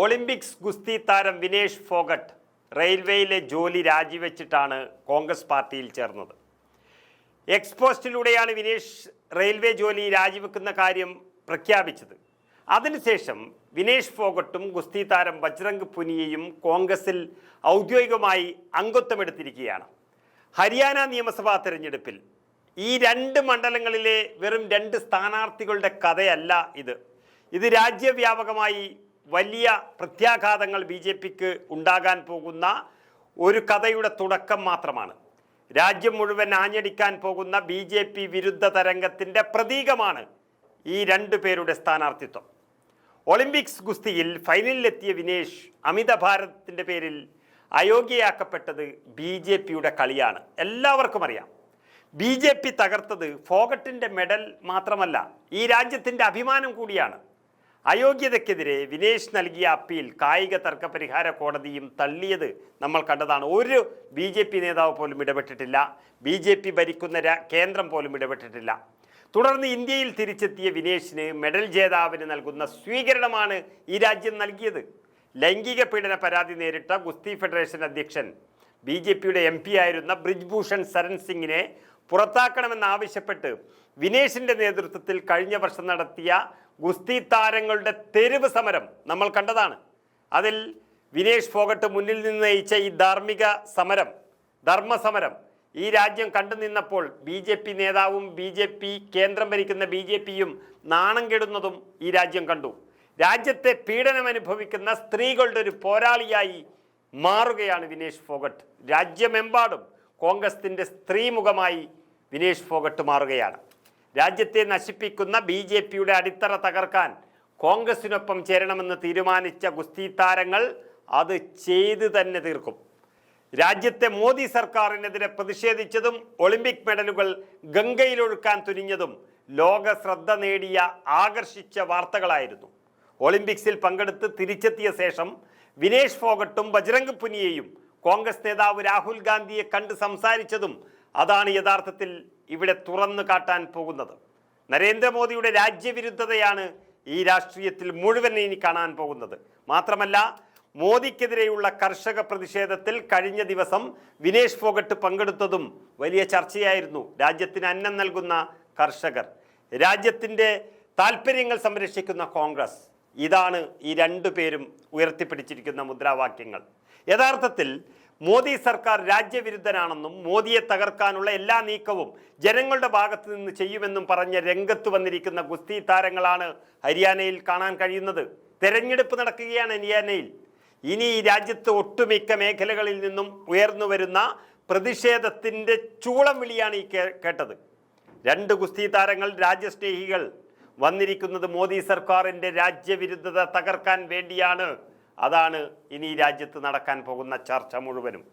Olympics ഗുസ്തി താരം വിനേഷ് ഫോഗട്ട് റെയിൽവേയിലെ ജോലി രാജിവെച്ചിട്ടാണ് കോൺഗ്രസ് പാർട്ടിയിൽ ചേർന്നത്. എക്സ്പോസ്റ്റിലൂടെയാണ് വിനേഷ് റെയിൽവേ ജോലി രാജിവെക്കുന്ന കാര്യം പ്രഖ്യാപിച്ചത്. അതിനുശേഷം വിനേഷ് ഫോഗട്ടും ഗുസ്തി താരം ബജ്രംഗ് പുനിയയും കോൺഗ്രസിൽ ഔദ്യോഗികമായി അംഗത്വമെടുത്തിരിക്കുകയാണ്. ഹരിയാന നിയമസഭാ തെരഞ്ഞെടുപ്പിൽ ഈ രണ്ട് മണ്ഡലങ്ങളിലെ വെറും രണ്ട് സ്ഥാനാർത്ഥികളുടെ കഥയല്ല ഇത്. ഇത് രാജ്യവ്യാപകമായി വലിയ പ്രത്യാഘാതങ്ങൾ ബി ജെ പിക്ക് ഉണ്ടാകാൻ പോകുന്ന ഒരു കഥയുടെ തുടക്കം മാത്രമാണ്. രാജ്യം മുഴുവൻ ആഞ്ഞടിക്കാൻ പോകുന്ന ബി ജെ പി വിരുദ്ധ തരംഗത്തിന്റെ പ്രതീകമാണ് ഈ രണ്ടു പേരുടെ സ്ഥാനാർത്ഥിത്വം. ഒളിമ്പിക്സ് ഗുസ്തിയിൽ ഫൈനലിലെത്തിയ വിനേഷ് അമിത ഭാരതത്തിന്റെ പേരിൽ അയോഗ്യയാക്കപ്പെട്ടത് ബി ജെ പിയുടെ കളിയാണ്. എല്ലാവർക്കും അറിയാം. ബി ജെ പി തകർത്തത് ഫോഗട്ടിന്റെ മെഡൽ മാത്രമല്ല ഈ രാജ്യത്തിന്റെ അഭിമാനം കൂടിയാണ്. അയോഗ്യതയ്ക്കെതിരെ വിനേഷ് നൽകിയ അപ്പീൽ കായിക തർക്ക പരിഹാര കോടതിയും തള്ളിയത് നമ്മൾ കണ്ടതാണ്. ഒരു ബി ജെ പി നേതാവ് പോലും ഇടപെട്ടിട്ടില്ല. ബി ജെ പി ഭരിക്കുന്ന കേന്ദ്രം പോലും ഇടപെട്ടിട്ടില്ല. തുടർന്ന് ഇന്ത്യയിൽ തിരിച്ചെത്തിയ വിനേഷിന് മെഡൽ ജേതാവിന് നൽകുന്ന സ്വീകരണമാണ് ഈ രാജ്യം നൽകിയത്. ലൈംഗിക പീഡന പരാതി നേരിട്ട ഗുസ്തി ഫെഡറേഷൻ അധ്യക്ഷൻ ബി ജെ പിയുടെ എം പി ആയിരുന്ന ബ്രിജ്ഭൂഷൺ സരൺ സിംഗിനെ പുറത്താക്കണമെന്നാവശ്യപ്പെട്ട് വിനേഷിന്റെ നേതൃത്വത്തിൽ കഴിഞ്ഞ വർഷം നടത്തിയ ഗുസ്തി താരങ്ങളുടെ തെരുവ് സമരം നമ്മൾ കണ്ടതാണ്. അതിൽ വിനേഷ് ഫോഗട്ട് മുന്നിൽ നിന്ന് നയിച്ച ഈ ധാർമ്മിക സമരം ധർമ്മസമരം ഈ രാജ്യം കണ്ടു നിന്നപ്പോൾ ബി ജെ പി നേതാവും ബി ജെ പി കേന്ദ്രം ഭരിക്കുന്ന ബി ജെ പിയും നാണം കെടുന്നതും ഈ രാജ്യം കണ്ടു. രാജ്യത്തെ പീഡനം അനുഭവിക്കുന്ന സ്ത്രീകളുടെ ഒരു പോരാളിയായി മാറുകയാണ് വിനേഷ് ഫോഗട്ട്. രാജ്യമെമ്പാടും കോൺഗ്രസിന്റെ സ്ത്രീമുഖമായി വിനേഷ് ഫോഗട്ട് മാറുകയാണ്. രാജ്യത്തെ നശിപ്പിക്കുന്ന ബി ജെ പിയുടെ അടിത്തറ തകർക്കാൻ കോൺഗ്രസിനൊപ്പം ചേരണമെന്ന് തീരുമാനിച്ച ഗുസ്തി താരങ്ങൾ അത് ചെയ്തു തന്നെ തീർക്കും. രാജ്യത്തെ മോദി സർക്കാരിനെതിരെ പ്രതിഷേധിച്ചതും ഒളിമ്പിക് മെഡലുകൾ ഗംഗയിലൊഴുക്കാൻ തുനിഞ്ഞതും ലോക ശ്രദ്ധ നേടിയ ആകർഷിച്ച വാർത്തകളായിരുന്നു. ഒളിമ്പിക്സിൽ പങ്കെടുത്ത് തിരിച്ചെത്തിയ ശേഷം വിനേഷ് ഫോഗട്ടും ബജ്രംഗ് പുനിയയും കോൺഗ്രസ് നേതാവ് രാഹുൽ ഗാന്ധിയെ കണ്ട് സംസാരിച്ചതും അതാണ് യഥാർത്ഥത്തിൽ ഇവിടെ തുറന്നു കാട്ടാൻ പോകുന്നത്. നരേന്ദ്രമോദിയുടെ രാജ്യവിരുദ്ധതയാണ് ഈ രാഷ്ട്രീയത്തിൽ മുഴുവൻ ഇനി കാണാൻ പോകുന്നത്. മാത്രമല്ല മോദിക്കെതിരെയുള്ള കർഷക പ്രതിഷേധത്തിൽ കഴിഞ്ഞ ദിവസം വിനേഷ് ഫോഗട്ട് പങ്കെടുത്തതും വലിയ ചർച്ചയായിരുന്നു. രാജ്യത്തിന് അന്നം നൽകുന്ന കർഷകർ രാജ്യത്തിന്റെ താല്പര്യങ്ങൾ സംരക്ഷിക്കുന്ന കോൺഗ്രസ്. ഇതാണ് ഈ രണ്ടു പേരും ഉയർത്തിപ്പിടിച്ചിരിക്കുന്ന മുദ്രാവാക്യങ്ങൾ. യഥാർത്ഥത്തിൽ മോദി സർക്കാർ രാജ്യവിരുദ്ധനാണെന്നും മോദിയെ തകർക്കാനുള്ള എല്ലാ നീക്കവും ജനങ്ങളുടെ ഭാഗത്ത് നിന്ന് ചെയ്യുമെന്നും പറഞ്ഞ രംഗത്ത് വന്നിരിക്കുന്ന ഗുസ്തി താരങ്ങളാണ് ഹരിയാനയിൽ കാണാൻ കഴിയുന്നത്. തെരഞ്ഞെടുപ്പ് നടക്കുകയാണ് ഹരിയാനയിൽ. ഇനി ഈ രാജ്യത്ത് ഒട്ടുമിക്ക മേഖലകളിൽ നിന്നും ഉയർന്നു വരുന്ന പ്രതിഷേധത്തിന്റെ ചൂളം വിളിയാണ് ഈ കേട്ടത്. രണ്ട് ഗുസ്തി താരങ്ങൾ രാജ്യസ്നേഹികൾ വന്നിരിക്കുന്നത് മോദി സർക്കാരിന്റെ രാജ്യവിരുദ്ധത തകർക്കാൻ വേണ്ടിയാണ്. അതാണ് ഇനി രാജ്യത്ത് നടക്കാൻ പോകുന്ന ചർച്ച മുഴുവനും.